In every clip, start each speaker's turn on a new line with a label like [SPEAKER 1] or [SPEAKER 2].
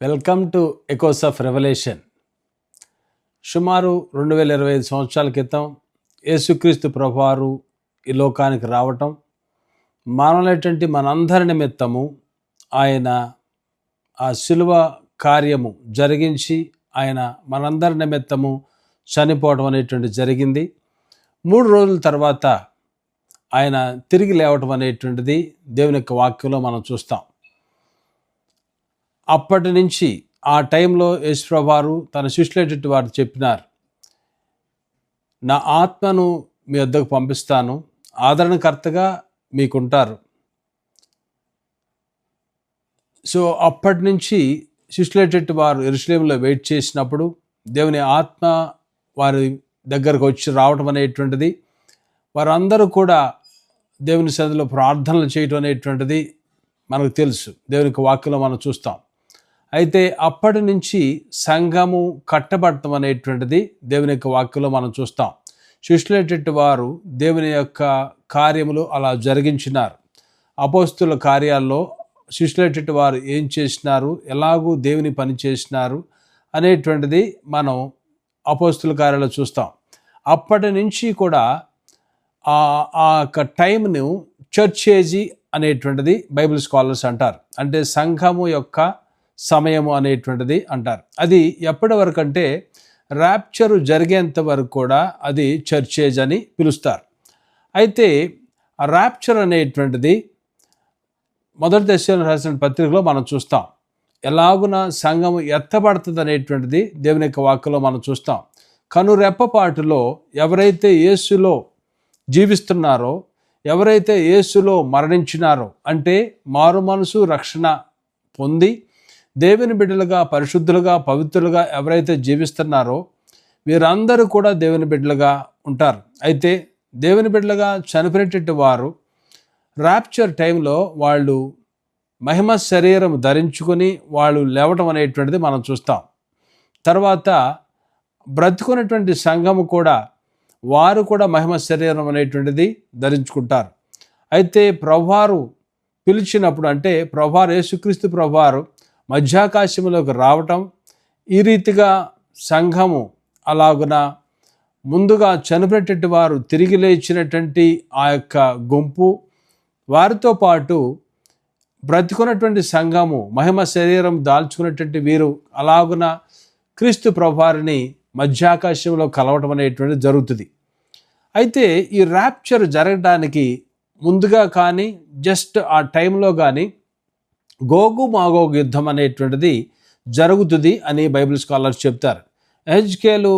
[SPEAKER 1] Welcome to echoes of revolution సుమారు రెండు వేల ఇరవై ఐదు సంవత్సరాల క్రితం యేసుక్రీస్తు ప్రభువారు ఈ లోకానికి రావటం మానవులైనటువంటి మనందరి నిమిత్తము ఆయన ఆ శిలువ కార్యము జరిగించి ఆయన మనందరి నిమిత్తము చనిపోవడం అనేటువంటి జరిగింది. మూడు రోజుల తర్వాత ఆయన తిరిగి లేవటం అనేటువంటిది దేవుని యొక్క వాక్యంలో మనం చూస్తాం. అప్పటి నుంచి ఆ టైంలో యేసుప్రభారు తన శిష్యులైనటువంటి వారు చెప్పినారు నా ఆత్మను మీ వద్దకు పంపిస్తాను ఆదరణకర్తగా మీకుంటారు. సో అప్పటి నుంచి శిష్యులైనటువంటి వారు ఎరుసలేంలో వెయిట్ చేసినప్పుడు దేవుని ఆత్మ వారి దగ్గరకు వచ్చి రావటం అనేటువంటిది వారందరూ కూడా దేవుని సన్నిధిలో ప్రార్థనలు చేయటం అనేటువంటిది మనకు తెలుసు. దేవునికి వాక్యలో మనం చూస్తాం. అయితే అప్పటి నుంచి సంఘము కట్టబడటం అనేటువంటిది దేవుని యొక్క వాక్యంలో మనం చూస్తాం. శిష్యులైనటువంటి వారు దేవుని యొక్క కార్యములు అలా జరిగించినారు. అపోస్తుల కార్యాల్లో శిష్యులైనటువంటి వారు ఏం చేసినారు? ఎలాగూ దేవుని పని చేసినారు? అనేటువంటిది మనం అపోస్తుల కార్యాలు చూస్తాం. అప్పటి నుంచి కూడా ఆ ఆ యొక్క టైంను చర్చేజీ అనేటువంటిది బైబిల్ స్కాలర్స్ అంటారు. అంటే సంఘము యొక్క సమయము అనేటువంటిది అంటారు. అది ఎప్పటి వరకు అంటే ర్యాప్చరు జరిగేంత వరకు కూడా అది చర్చేజ్ అని పిలుస్తారు. అయితే ర్యాప్చర్ అనేటువంటిది మొదటి దశలో రాసిన పత్రికలో మనం చూస్తాం. ఎలాగున సంఘము ఎత్తబడుతుంది అనేటువంటిది దేవుని యొక్క వాక్యలో మనం చూస్తాం. కనురెప్పపాటులో ఎవరైతే యేసులో జీవిస్తున్నారో ఎవరైతే యేసులో మరణించినారో అంటే మారు మనసు రక్షణ పొంది దేవుని బిడ్డలుగా పరిశుద్ధులుగా పవిత్రులుగా ఎవరైతే జీవిస్తున్నారో వీరందరూ కూడా దేవుని బిడ్డలుగా ఉంటారు. అయితే దేవుని బిడ్డలుగా చనిపోయేటట్టు వారు ర్యాప్చర్ టైంలో వాళ్ళు మహిమ శరీరం ధరించుకొని వాళ్ళు లేవటం అనేటువంటిది మనం చూస్తాం. తర్వాత బ్రతుకున్నటువంటి సంఘము కూడా వారు కూడా మహిమ శరీరం అనేటువంటిది ధరించుకుంటారు. అయితే ప్రభువారు పిలిచినప్పుడు అంటే ప్రభువారు యేసుక్రీస్తు ప్రభువారు మధ్యాకాశంలోకి రావటం ఈ రీతిగా సంఘము అలాగున ముందుగా చనిపోయేటటువంటి వారు తిరిగి లేచినటువంటి ఆ యొక్క గుంపు వారితో పాటు బ్రతుకున్నటువంటి సంఘము మహిమ శరీరం దాల్చుకున్నటువంటి వీరు అలాగున క్రీస్తు ప్రభారిని మధ్యాకాశంలో కలవటం అనేటువంటిది జరుగుతుంది. అయితే ఈ ర్యాప్చర్ జరగడానికి ముందుగా కానీ జస్ట్ ఆ టైంలో కానీ గోగు మాగోగు యుద్ధం అనేటువంటిది జరుగుతుంది అని బైబిల్ స్కాలర్స్ చెప్తారు. హెచ్కేలు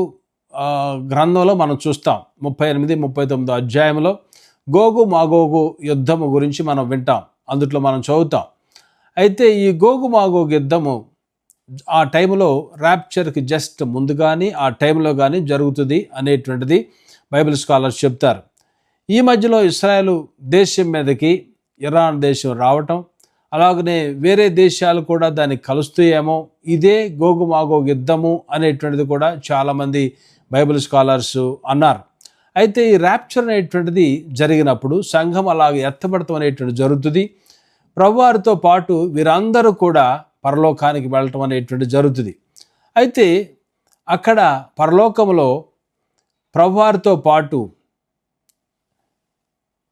[SPEAKER 1] గ్రంథంలో మనం చూస్తాం ముప్పై ఎనిమిది ముప్పై తొమ్మిదో అధ్యాయంలో గోగు మాగోగు యుద్ధము గురించి మనం వింటాం. అందుట్లో మనం చదువుతాం. అయితే ఈ గోగు మాగోగు యుద్ధము ఆ టైంలో ర్యాప్చర్కి జస్ట్ ముందు కానీ ఆ టైంలో కానీ జరుగుతుంది అనేటువంటిది బైబిల్ స్కాలర్స్ చెప్తారు. ఈ మధ్యలో ఇస్రాయలు దేశం మీదకి ఇరాన్ దేశం రావటం అలాగనే వేరే దేశాలు కూడా దాన్ని కలుస్తాయేమో ఇదే గోగు మాగో యుద్ధము అనేటువంటిది కూడా చాలామంది బైబిల్ స్కాలర్స్ అన్నారు. అయితే ఈ ర్యాప్చర్ అనేటువంటిది జరిగినప్పుడు సంఘం అలాగ ఎత్తబడతాం అనేటువంటి జరుగుతుంది. ప్రభువారితో పాటు వీరందరూ కూడా పరలోకానికి వెళ్ళటం అనేటువంటి జరుగుతుంది. అయితే అక్కడ పరలోకంలో ప్రభువారితో పాటు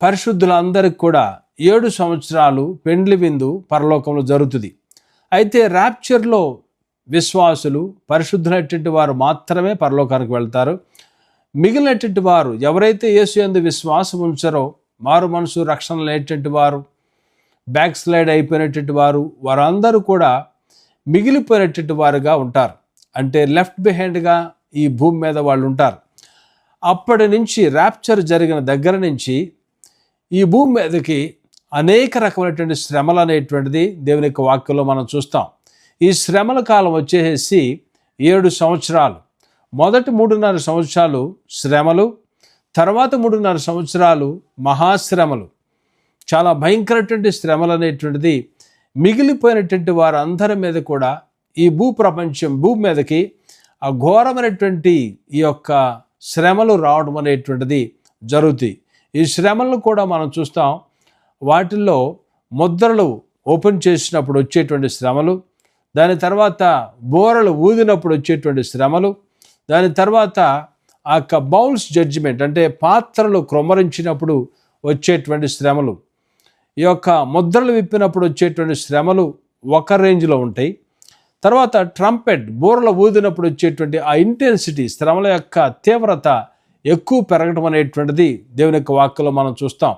[SPEAKER 1] పరిశుద్ధులందరికీ కూడా ఏడు సంవత్సరాలు పెండ్లి విందు పరలోకంలో జరుగుతుంది. అయితే ర్యాప్చర్లో విశ్వాసులు పరిశుద్ధులైనటువంటి వారు మాత్రమే పరలోకానికి వెళ్తారు. మిగిలినటువంటి వారు ఎవరైతే యేసు ఎందు విశ్వాసం ఉంచారో మారు మనసు రక్షణ లేనటువంటి వారు బ్యాక్ స్లైడ్ అయిపోయినటువంటి వారు వారందరూ కూడా మిగిలిపోయినటువంటి వారుగా ఉంటారు. అంటే లెఫ్ట్ బిహైండ్గా ఈ భూమి మీద వాళ్ళు ఉంటారు. అప్పటి నుంచి ర్యాప్చర్ జరిగిన దగ్గర నుంచి ఈ భూమి మీదకి అనేక రకమైనటువంటి శ్రమలు అనేటువంటిది దేవుని యొక్క వాక్యంలో మనం చూస్తాం. ఈ శ్రమల కాలం వచ్చేసి ఏడు సంవత్సరాలు. మొదటి మూడున్నర సంవత్సరాలు శ్రమలు తర్వాత మూడున్నర సంవత్సరాలు మహాశ్రమలు. చాలా భయంకరటువంటి శ్రమలు అనేటువంటిది మిగిలిపోయినటువంటి వారందరి మీద కూడా ఈ భూ ప్రపంచం భూమి మీదకి ఆ ఘోరమైనటువంటి ఈ యొక్క శ్రమలు రావడం అనేటువంటిది జరుగుతాయి. ఈ శ్రమలను కూడా మనం చూస్తాం. వాటిల్లో ముద్రలు ఓపెన్ చేసినప్పుడు వచ్చేటువంటి శ్రమలు దాని తర్వాత బోరలు ఊదినప్పుడు వచ్చేటువంటి శ్రమలు దాని తర్వాత ఆ యొక్క బౌల్స్ జడ్జిమెంట్ అంటే పాత్రలు క్రొమ్మరించినప్పుడు వచ్చేటువంటి శ్రమలు. ఈ యొక్క ముద్రలు విప్పినప్పుడు వచ్చేటువంటి శ్రమలు ఒక రేంజ్లో ఉంటాయి. తర్వాత ట్రంపెట్ బోర్ల ఊదినప్పుడు వచ్చేటువంటి ఆ ఇంటెన్సిటీ శ్రమల యొక్క తీవ్రత ఎక్కువ పెరగడం అనేటువంటిది దేవుని యొక్క వాక్యలో మనం చూస్తాం.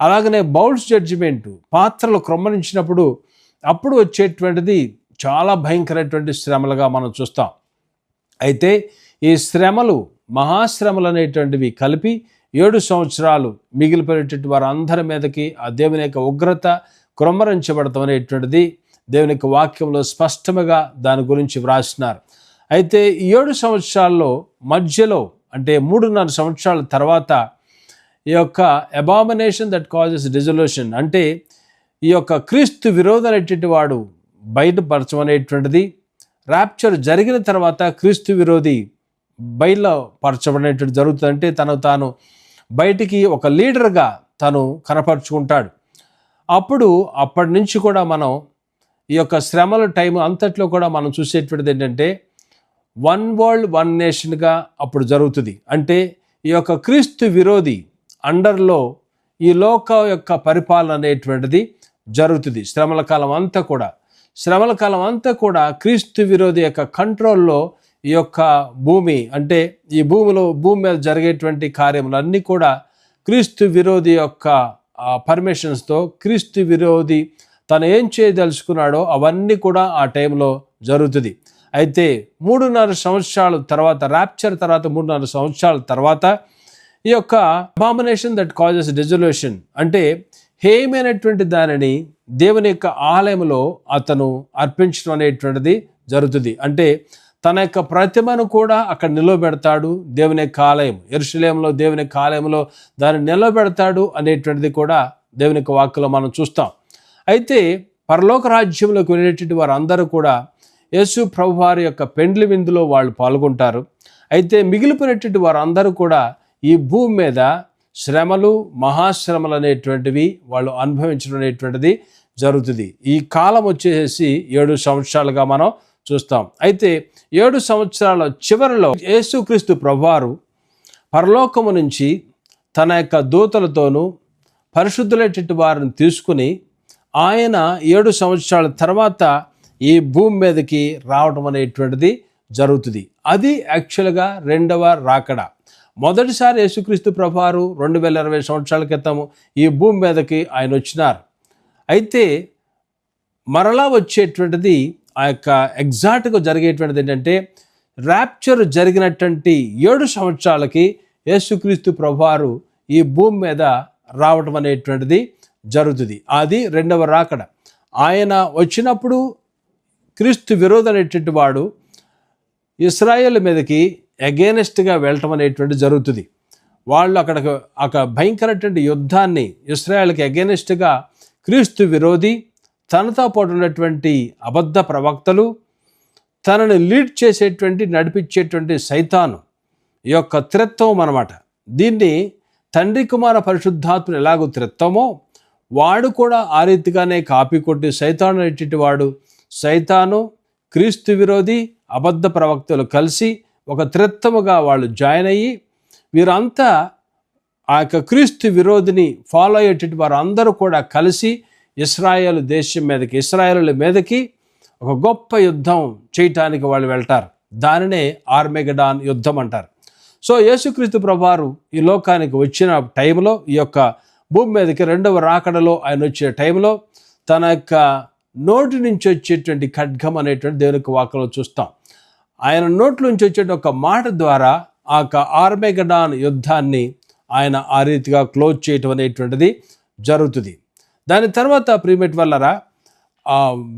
[SPEAKER 1] అలాగనే బౌల్స్ జడ్జిమెంట్ పాత్రలు క్రమరించినప్పుడు అప్పుడు వచ్చేటువంటిది చాలా భయంకరమైనటువంటి శ్రమలుగా మనం చూస్తాం. అయితే ఈ శ్రమలు మహాశ్రమలు అనేటువంటివి కలిపి ఏడు సంవత్సరాలు మిగిలిపోయినటువంటి వారందరి మీదకి ఆ దేవుని యొక్క ఉగ్రత క్రొమ్మరించబడటం అనేటువంటిది దేవుని యొక్క వాక్యంలో స్పష్టంగా దాని గురించి వ్రాసినారు. అయితే ఏడు సంవత్సరాల్లో మధ్యలో అంటే మూడున్నర సంవత్సరాల తర్వాత ఈ యొక్క అబామినేషన్ దట్ కాజెస్ డిజల్యూషన్ అంటే ఈ యొక్క క్రీస్తు విరోధమైనటువంటి వాడు బయటపరచమనేటువంటిది ర్యాప్చర్ జరిగిన తర్వాత క్రీస్తు విరోధి బయట పరచబడినటువంటి జరుగుతుందంటే తను తాను బయటికి ఒక లీడర్గా తను కనపరుచుకుంటాడు. అప్పుడు అప్పటి నుంచి కూడా మనం ఈ యొక్క శ్రమల టైం అంతట్లో కూడా మనం చూసేటువంటిది ఏంటంటే వన్ వరల్డ్ వన్ నేషన్గా అప్పుడు జరుగుతుంది. అంటే ఈ యొక్క క్రీస్తు విరోధి అండర్లో ఈ లోక యొక్క పరిపాలన అనేటువంటిది జరుగుతుంది. శ్రమల కాలం అంతా కూడా. శ్రమల కాలం అంతా కూడా క్రీస్తు విరోధి యొక్క కంట్రోల్లో ఈ యొక్క భూమి అంటే ఈ భూమిలో భూమి మీద జరిగేటువంటి కార్యములన్నీ కూడా క్రీస్తు విరోధి యొక్క పర్మిషన్స్తో క్రీస్తు విరోధి తను ఏం చేయదలుచుకున్నాడో అవన్నీ కూడా ఆ టైంలో జరుగుతుంది. అయితే మూడున్నర సంవత్సరాల తర్వాత ర్యాప్చర్ తర్వాత మూడున్నర సంవత్సరాల తర్వాత ఈ యొక్క అబామినేషన్ దట్ కాజెస్ డిజల్యూషన్ అంటే హేయమైనటువంటి దానిని దేవుని యొక్క ఆలయంలో అతను అర్పించడం అనేటువంటిది జరుగుతుంది. అంటే తన యొక్క ప్రతిమను కూడా అక్కడ నిలవబెడతాడు దేవుని యొక్క ఆలయం. ఎరుశలేంలో దేవుని యొక్క ఆలయంలో దాన్ని నిలబెడతాడు అనేటువంటిది కూడా దేవుని యొక్క వాక్కులో మనం చూస్తాం. అయితే పరలోక రాజ్యంలోకి వెళ్ళేటువంటి వారందరూ కూడా యేసు ప్రభు వారి యొక్క పెండ్లి విందులో వాళ్ళు పాల్గొంటారు. అయితే మిగిలిపోయినటువంటి వారందరూ కూడా ఈ భూమి మీద శ్రమలు మహాశ్రమలు అనేటువంటివి వాళ్ళు అనుభవించడం అనేటువంటిది జరుగుతుంది. ఈ కాలం వచ్చేసి ఏడు సంవత్సరాలుగా మనం చూస్తాం. అయితే ఏడు సంవత్సరాల చివరిలో యేసుక్రీస్తు ప్రభువారు పరలోకము నుంచి తన యొక్క దూతలతోనూ పరిశుద్ధులైనటువంటి వారిని తీసుకుని ఆయన ఏడు సంవత్సరాల తర్వాత ఈ భూమి మీదకి రావడం అనేటువంటిది జరుగుతుంది. అది యాక్చువల్గా రెండవ రాకడ. మొదటిసారి యేసుక్రీస్తు ప్రభారు రెండు వేల ఇరవై సంవత్సరాల క్రితము ఈ భూమి మీదకి ఆయన వచ్చినారు. అయితే మరలా వచ్చేటువంటిది ఆ యొక్క ఎగ్జాక్ట్గా జరిగేటువంటిది ఏంటంటే ర్యాప్చర్ జరిగినటువంటి ఏడు సంవత్సరాలకి యేసుక్రీస్తు ప్రభువారు ఈ భూమి మీద రావటం అనేటువంటిది జరుగుతుంది. అది రెండవ రాకడ. ఆయన వచ్చినప్పుడు క్రీస్తు విరోధం అనేటువంటి వాడు ఇస్రాయేల్ మీదకి అగేనెస్ట్గా వెళ్ళటం అనేటువంటి జరుగుతుంది. వాళ్ళు అక్కడ ఒక భయంకరటువంటి యుద్ధాన్ని ఇస్రాయల్కి అగేనెస్ట్గా క్రీస్తు విరోధి తనతో పాటు ఉన్నటువంటి అబద్ధ ప్రవక్తలు తనని లీడ్ చేసేటువంటి నడిపించేటువంటి సైతాను ఈ యొక్క త్రిత్వం అనమాట దీన్ని తండ్రి కుమార పరిశుద్ధాత్మను ఎలాగో త్రిత్వమో వాడు కూడా ఆ రీతిగానే కాపీ కొట్టి సైతాను అనేటువంటి వాడు సైతాను క్రీస్తు విరోధి అబద్ధ ప్రవక్తలు కలిసి ఒక త్రిత్తముగా వాళ్ళు జాయిన్ అయ్యి వీరంతా ఆ యొక్క క్రీస్తు విరోధిని ఫాలో అయ్యేటువంటి వారు అందరూ కూడా కలిసి ఇస్రాయేల్ దేశం మీదకి ఇస్రాయేల్ మీదకి ఒక గొప్ప యుద్ధం చేయటానికి వాళ్ళు వెళ్తారు. దానినే ఆర్మెగడాన్ యుద్ధం అంటారు. సో యేసుక్రీస్తు ప్రభారు ఈ లోకానికి వచ్చిన టైంలో ఈ యొక్క భూమి మీదకి రెండవ రాకడలో ఆయన వచ్చే టైంలో తన యొక్క నోటి నుంచి వచ్చేటువంటి ఖడ్గం అనేటువంటి దేవునికి వాకలో చూస్తాం. ఆయన నోట్లోంచి వచ్చే ఒక మాట ద్వారా ఆ యొక్క ఆర్మెగడాన్ యుద్ధాన్ని ఆయన ఆ రీతిగా క్లోజ్ చేయటం అనేటువంటిది జరుగుతుంది. దాని తర్వాత ప్రీమెట్ వల్లరా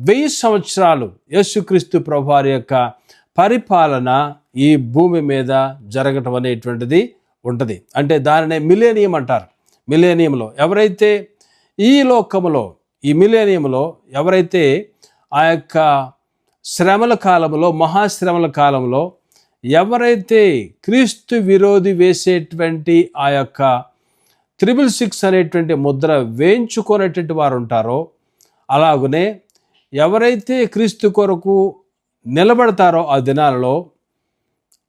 [SPEAKER 1] వెయ్యి సంవత్సరాలు యేసుక్రీస్తు ప్రభువారి యొక్క పరిపాలన ఈ భూమి మీద జరగటం అనేటువంటిది ఉంటుంది. అంటే దానినే మిలేనియం అంటారు. మిలేనియంలో ఎవరైతే ఈ లోకములో ఈ మిలేనియంలో ఎవరైతే ఆ యొక్క శ్రమల కాలంలో మహాశ్రమల కాలంలో ఎవరైతే క్రీస్తు విరోధి వేసేటువంటి ఆ యొక్క త్రిబుల్ సిక్స్ అనేటువంటి ముద్ర వేయించుకునేటువంటి వారు ఉంటారో అలాగనే ఎవరైతే క్రీస్తు కొరకు నిలబడతారో ఆ దినాలలో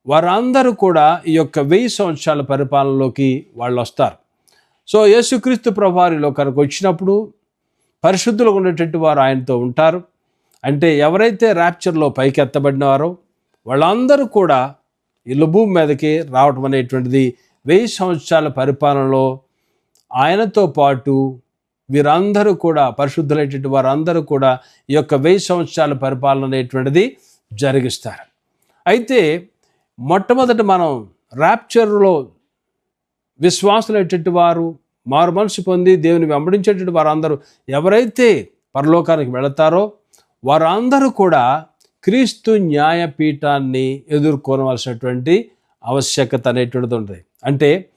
[SPEAKER 1] వారందరూ కూడా ఈ యొక్క వెయ్యి సంవత్సరాల పరిపాలనలోకి వాళ్ళు వస్తారు. సో యేసుక్రీస్తు ప్రభారిలో కనుక వచ్చినప్పుడు పరిశుద్ధులు ఉండేటట్టు వారు ఆయనతో ఉంటారు. అంటే ఎవరైతే ర్యాప్చర్లో పైకి ఎత్తబడినారో వాళ్ళందరూ కూడా ఇల్లు భూమి మీదకి రావటం అనేటువంటిది వెయ్యి సంవత్సరాల పరిపాలనలో ఆయనతో పాటు వీరందరూ కూడా పరిశుద్ధులైనటువంటి వారందరూ కూడా ఈ యొక్క వెయ్యి సంవత్సరాల పరిపాలన అనేటువంటిది జరిగిస్తారు. అయితే మొట్టమొదట మనం ర్యాప్చర్లో విశ్వాసులైనటువంటి వారు మారు మనసు పొంది దేవుని వెంబడించేటువంటి వారందరూ ఎవరైతే పరలోకానికి వెళతారో వారందరూ కూడా క్రీస్తు న్యాయపీఠాన్ని ఎదుర్కోనవలసినటువంటి ఆవశ్యకత అనేటువంటిది ఉంది. అంటే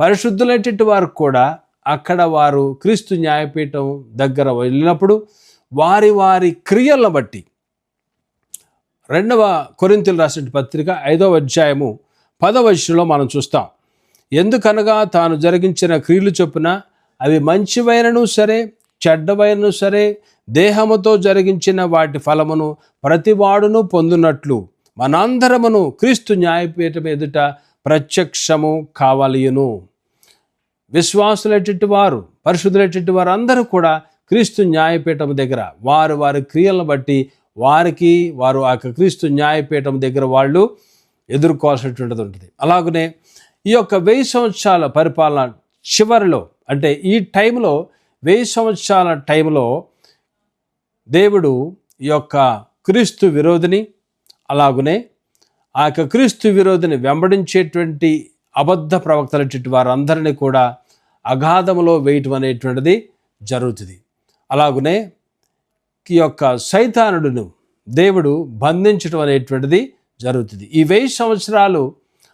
[SPEAKER 1] పరిశుద్ధులైనటువంటి వారు కూడా అక్కడ వారు క్రీస్తు న్యాయపీఠం దగ్గర వెళ్ళినప్పుడు వారి వారి క్రియలను బట్టి రెండవ కొరింతలు రాసిన పత్రిక ఐదవ అధ్యాయము పదవ విషయంలో మనం చూస్తాం. ఎందుకనగా తాను జరిగించిన క్రియలు చొప్పున అవి మంచివైనను సరే చెడ్డవైన సరే దేహముతో జరిగించిన వాటి ఫలమును ప్రతివాడును పొందునట్లు మనందరమును క్రీస్తు న్యాయపీఠం ఎదుట ప్రత్యక్షము కావలియును. విశ్వాసులైనటువంటి వారు పరిశుద్ధులైనటువంటి వారు అందరూ కూడా క్రీస్తు న్యాయపీఠం దగ్గర వారు వారి క్రియలను బట్టి వారికి వారు ఆ క్రీస్తు న్యాయపీఠం దగ్గర వాళ్ళు ఎదుర్కోవాల్సినటువంటిది ఉంటుంది. అలాగనే ఈ యొక్క వెయ్యి సంవత్సరాల పరిపాలన చివరిలో అంటే ఈ టైంలో వెయ్యి సంవత్సరాల టైంలో దేవుడు ఈ యొక్క క్రీస్తు విరోధిని అలాగునే ఆ యొక్క క్రీస్తు విరోధిని వెంబడించేటువంటి అబద్ధ ప్రవక్తలటువంటి వారందరినీ కూడా అగాధములో వేయటం అనేటువంటిది జరుగుతుంది. అలాగునే ఈ యొక్క సైతానుడును దేవుడు బంధించడం అనేటువంటిది జరుగుతుంది. ఈ వెయ్యి సంవత్సరాలు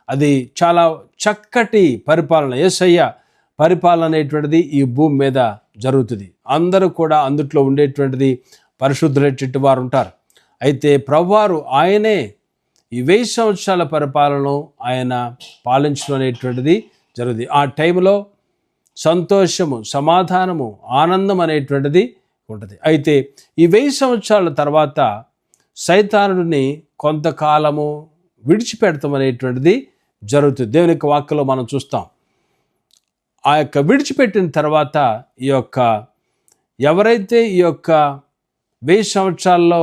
[SPEAKER 1] అది చాలా చక్కటి పరిపాలన. ఏసయ్య పరిపాలన అనేటువంటిది ఈ భూమి మీద జరుగుతుంది. అందరూ కూడా అందుట్లో ఉండేటువంటిది పరిశుద్ధులైనటువంటి వారు ఉంటారు. అయితే ప్రభువారు ఆయనే ఈ వెయ్యి సంవత్సరాల పరిపాలన ఆయన పాలించడం అనేటువంటిది జరుగుతుంది. ఆ టైంలో సంతోషము సమాధానము ఆనందం అనేటువంటిది ఉంటుంది. అయితే ఈ వెయ్యి సంవత్సరాల తర్వాత సైతానుడిని కొంతకాలము విడిచిపెడతాం అనేటువంటిది జరుగుతుంది. దేవుని యొక్క వాక్యలో మనం చూస్తాం. ఆ యొక్క విడిచిపెట్టిన తర్వాత ఈ యొక్క ఎవరైతే ఈ యొక్క వెయ్యి సంవత్సరాల్లో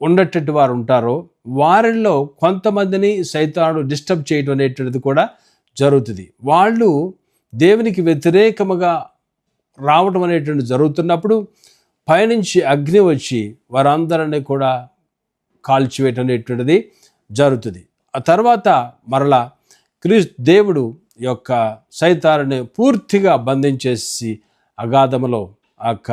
[SPEAKER 1] ఉండేటట్టు వారు ఉంటారో వారిలో కొంతమందిని సైతానుడు డిస్టర్బ్ చేయడం అనేటువంటిది కూడా జరుగుతుంది. వాళ్ళు దేవునికి వ్యతిరేకముగా రావడం అనేటువంటి జరుగుతున్నప్పుడు పైనుంచి అగ్ని వచ్చి వారందరినీ కూడా కాల్చివేయటం అనేటువంటిది జరుగుతుంది. ఆ తర్వాత మరలా క్రీస్ దేవుడు యొక్క సైతాన్ని పూర్తిగా బంధించేసి అగాధములో ఆ యొక్క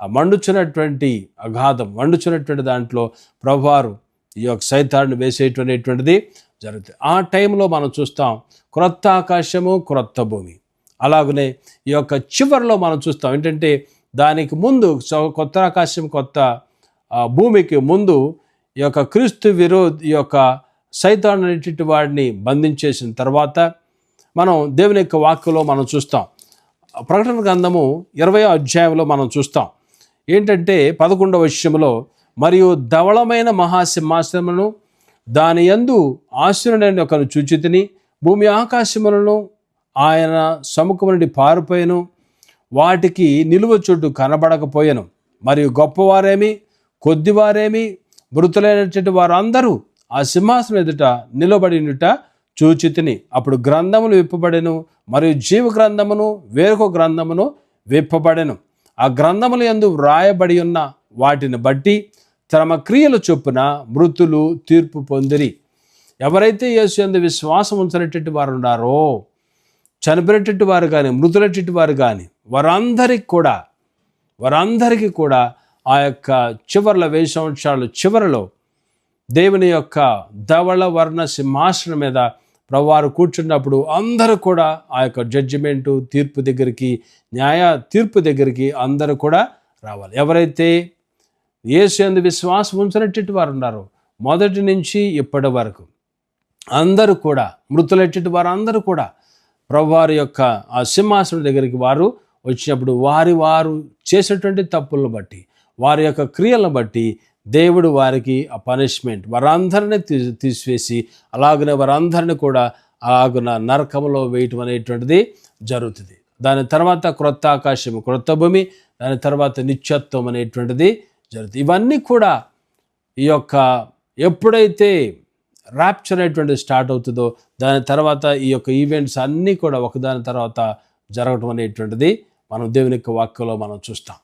[SPEAKER 1] మండుచున్నటువంటి అగాధం మండుచున్నటువంటి దాంట్లో ప్రభువారు ఈ యొక్క సైతాన్ని వేసేటువంటిది జరుగుతుంది. ఆ టైంలో మనం చూస్తాం క్రొత్త ఆకాశము క్రొత్త భూమి. అలాగనే ఈ యొక్క చివరిలో మనం చూస్తాం ఏంటంటే దానికి ముందు కొత్త ఆకాశం కొత్త భూమికి ముందు ఈ యొక్క క్రీస్తు విరోధ్ ఈ యొక్క సైతాన్ అనేటువంటి వాడిని బంధించేసిన తర్వాత మనం దేవుని యొక్క వాక్యలో మనం చూస్తాం. ప్రకటన గ్రంథము ఇరవై అధ్యాయంలో మనం చూస్తాం. ఏంటంటే పదకొండవ విషయంలో మరియు ధవళమైన మహాసింహాసనమును దాని యందు ఆశీనుడైన ఒకను చూచితిని భూమి ఆకాశములను ఆయన సముఖం నుండి పారిపోయాను వాటికి నిలువ చోటు కనబడకపోయాను. మరియు గొప్పవారేమి కొద్దివారేమి మృతులైనటువంటి వారందరూ ఆ సింహాసనం ఎదుట నిలబడినుట చూచితిని. అప్పుడు గ్రంథములు విప్పబడెను మరియు జీవ గ్రంథమును వేరొక గ్రంథమును విప్పబడెను. ఆ గ్రంథముల యందు వ్రాయబడి ఉన్న వాటిని బట్టి తమ క్రియల చొప్పున మృతులు తీర్పు పొందిరి. ఎవరైతే యేసు ఎందు విశ్వాసం ఉంచినటువంటి వారు ఉన్నారో చనిపోయినటువంటి వారు కానీ మృతులటువంటి వారు కానీ వారందరికి కూడా వారందరికీ కూడా ఆ యొక్క చివరిలో వెయ్యి సంవత్సరాల చివరిలో దేవుని యొక్క ధవళ వర్ణ సింహాసనం మీద ప్రభువారు కూర్చున్నప్పుడు అందరూ కూడా ఆ యొక్క జడ్జిమెంటు తీర్పు దగ్గరికి న్యాయ తీర్పు దగ్గరికి అందరూ కూడా రావాలి. ఎవరైతే యేసు యందు విశ్వాసం ఉంచినట్టు వారు ఉన్నారో మొదటి నుంచి ఇప్పటి వరకు అందరూ కూడా మృతులెట్టి వారు అందరూ కూడా ప్రభువారి యొక్క ఆ సింహాసనం దగ్గరికి వారు వచ్చినప్పుడు వారి వారు చేసినటువంటి తప్పులను బట్టి వారి యొక్క క్రియలను బట్టి దేవుడు వారికి ఆ పనిష్మెంట్ వారందరినీ తీ తీసివేసి అలాగనే వారందరినీ కూడా అలాగున నరకంలో వేయటం అనేటువంటిది జరుగుతుంది. దాని తర్వాత క్రొత్త ఆకాశము క్రొత్త భూమి దాని తర్వాత నిత్యత్వం అనేటువంటిది జరుగుతుంది. ఇవన్నీ కూడా ఈ యొక్క ఎప్పుడైతే ర్యాప్చర్ అనేటువంటిది స్టార్ట్ అవుతుందో దాని తర్వాత ఈ యొక్క ఈవెంట్స్ అన్నీ కూడా ఒకదాని తర్వాత జరగటం అనేటువంటిది మనం దేవుని యొక్క వాక్యలో మనం చూస్తాం.